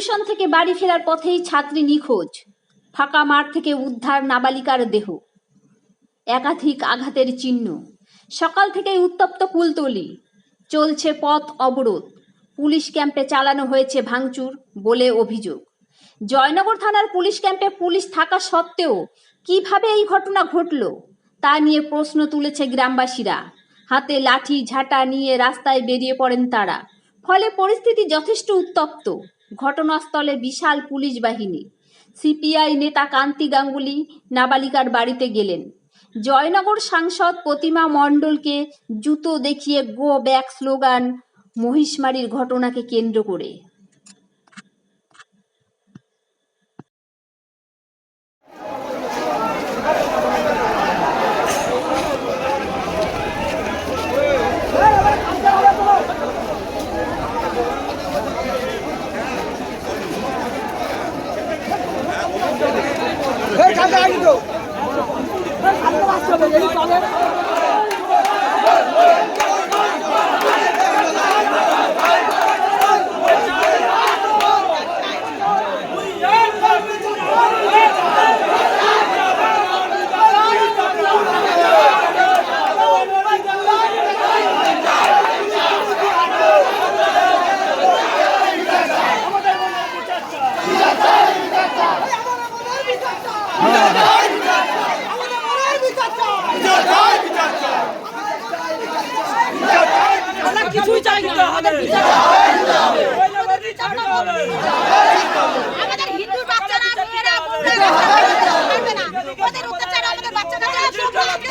Tuition থেকে বাড়ি ফেরার পথেই ছাত্রী নিখোঁজ। ফাঁকা মাঠ থেকে উদ্ধার নাবালিকার দেহ। একাধিক আঘাতের চিহ্ন। সকাল থেকেই উত্তপ্ত কুলতলি। চলছে পথ অবরোধ। পুলিশ ক্যাম্পে চালানো হয়েছে ভাঙচুর বলে অভিযোগ। জয়নগর থানার পুলিশ ক্যাম্পে পুলিশ থাকা সত্ত্বেও কীভাবে এই ঘটনা ঘটল, তা নিয়ে প্রশ্ন তুলেছে গ্রামবাসীরা। হাতে লাঠি, ঝাঁটা নিয়ে রাস্তায় বেরিয়ে পড়েন তারা। ফলে পরিস্থিতি যথেষ্ট উত্তপ্ত। ঘটনাস্থলে বিশাল পুলিশ বাহিনী। সিপিআই নেতা কান্তি গাঙ্গুলি নাবালিকার বাড়িতে গেলেন। জয়নগর সাংসদ প্রতিমা মণ্ডলকে জুতো দেখিয়ে গো ব্যাক স্লোগান, মহিষমারির ঘটনাকে কেন্দ্র করে এই কাজে আগে তো এই সামনে আসতে হবে এই চলে আমরা কিছুই চাই না আমাদের বিচার হবে আমাদের হিন্দু বাচ্চারা মেয়েরা বোনরা রাস্তায় পারবে না ওদের অত্যাচার আমাদের বাচ্চা কাচ্চারা সব আমাদের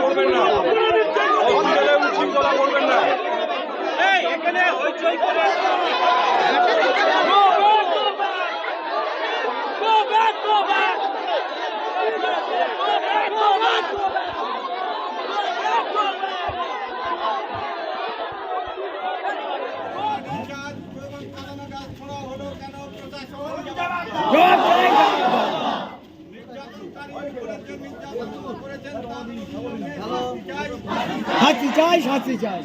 করবেন না হসপিটালে উচিত কথা করবেন না এই এখানে হইচই করে শাস্তি চাই শাস্তি চাই।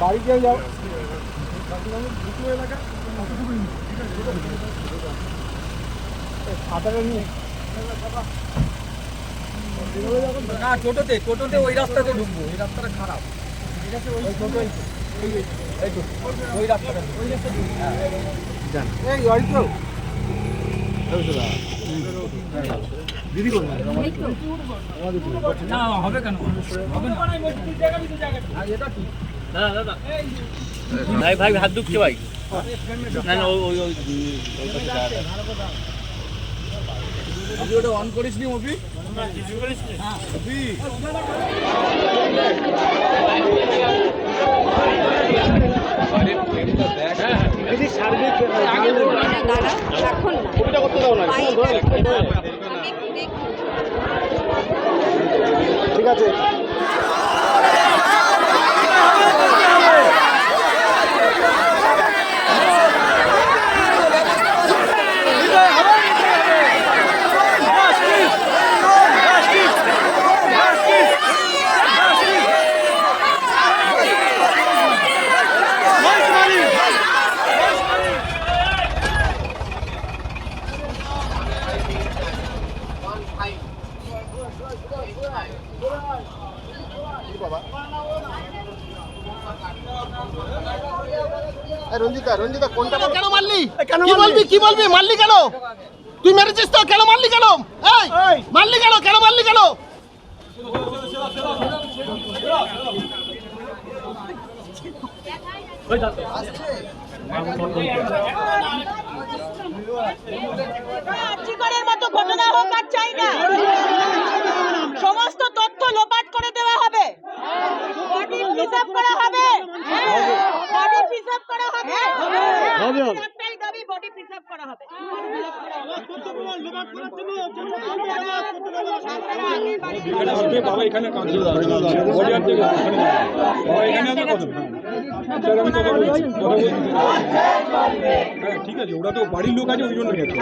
বাড়িতে যাও। নিয়ে না টোটোতে টোটোতে ওই রাস্তাতে ঢুকবো। এই রাস্তাটা খারাপ। ঠিক আছে ওই টোটো এই এই- এই তো ওই রাস্তাটা ওই রাস্তা এই গাড়ি ভাই ভাই হাত দুঃখছে ভাই না অন করিস নি মফি মফি ঠিক আছে। কেন মারলি? কি বলবি কি বলবি? মারলি কেন? তুই মেরেছিস তো কেন মারলি কেন? এই মারলি কেন? কেন মারলি কেন? আর্যিকরের মতো ঘটনা হোক আর চাই না সমস্ত তথ্য লোপাট করে দেওয়া হবে বডি প্রিজার্ভ করা হবে বডি প্রিজার্ভ করা হবে একটাই দাবি বডি প্রিজার্ভ করা হবে। এখানে বাবা। বাবা আমি কথা বলছি কথা বলছি হ্যাঁ ঠিক আছে ওরা তো বাড়ির লোক আছে ওই জন্য গেছে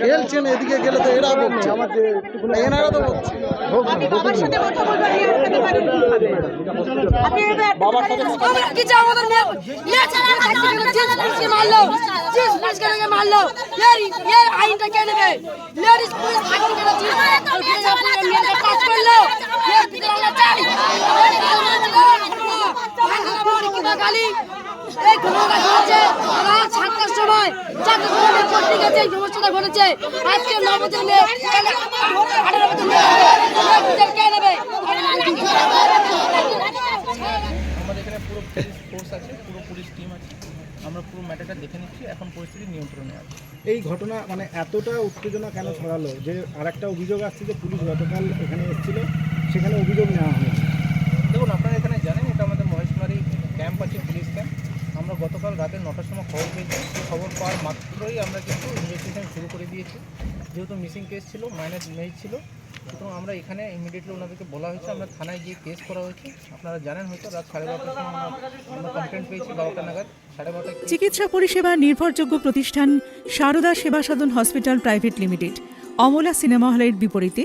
খেলছেন এদিকে গেলে তো এরা আমার এনারা তো পুলিশকে মারলো। আইনটা কে নেবে? লেডিস পুলিশ থাকতে গেলে জিন্স পুলিশ মেয়েকে কাজ করল গালি এই ঘটেছে রাত সাতটার সময়। চারটার সময় করতে গেছে এই সমস্যাটা ঘটেছে আজকে এখানে পুরো আছে পুরো পুলিশ আছে আমরা পুরো দেখে নিচ্ছি এখন পরিস্থিতি নিয়ন্ত্রণে এই ঘটনা মানে এতটা উত্তেজনা কেন ছড়ালো? যে আরেকটা অভিযোগ আসছে যে পুলিশ গতকাল এখানে এসেছিল, সেখানে অভিযোগ নেওয়া হয়েছে দেখুন আপনারা এখানে জানেন এটা আমাদের মহেশমারি ক্যাম্প আছে পুলিশ ক্যাম্প আমরা গতকাল রাতে নটার সময় খবর পেয়েছি। খবর পাওয়ার মাত্রই আমরা কিন্তু ইনভেস্টিগেশন শুরু করে দিয়েছি। যেহেতু মিসিং কেস ছিল মাইনাস ইমেজ ছিল, সুতরাং আমরা এখানে ইমিডিয়েটলি ওনাদেরকে বলা হয়েছে, আমরা থানায় গিয়ে কেস করা হয়েছে। আপনারা জানেন হয়তো রাত সাড়ে বারোটার সময় আমরা কমপ্লেন পেয়েছি বারোটা নাগাদ, সাড়ে চিকিৎসা পরিষেবা নির্ভরযোগ্য প্রতিষ্ঠান Sarada Seva Sadhan hospital private limited, Amala cinema হলের বিপরীতে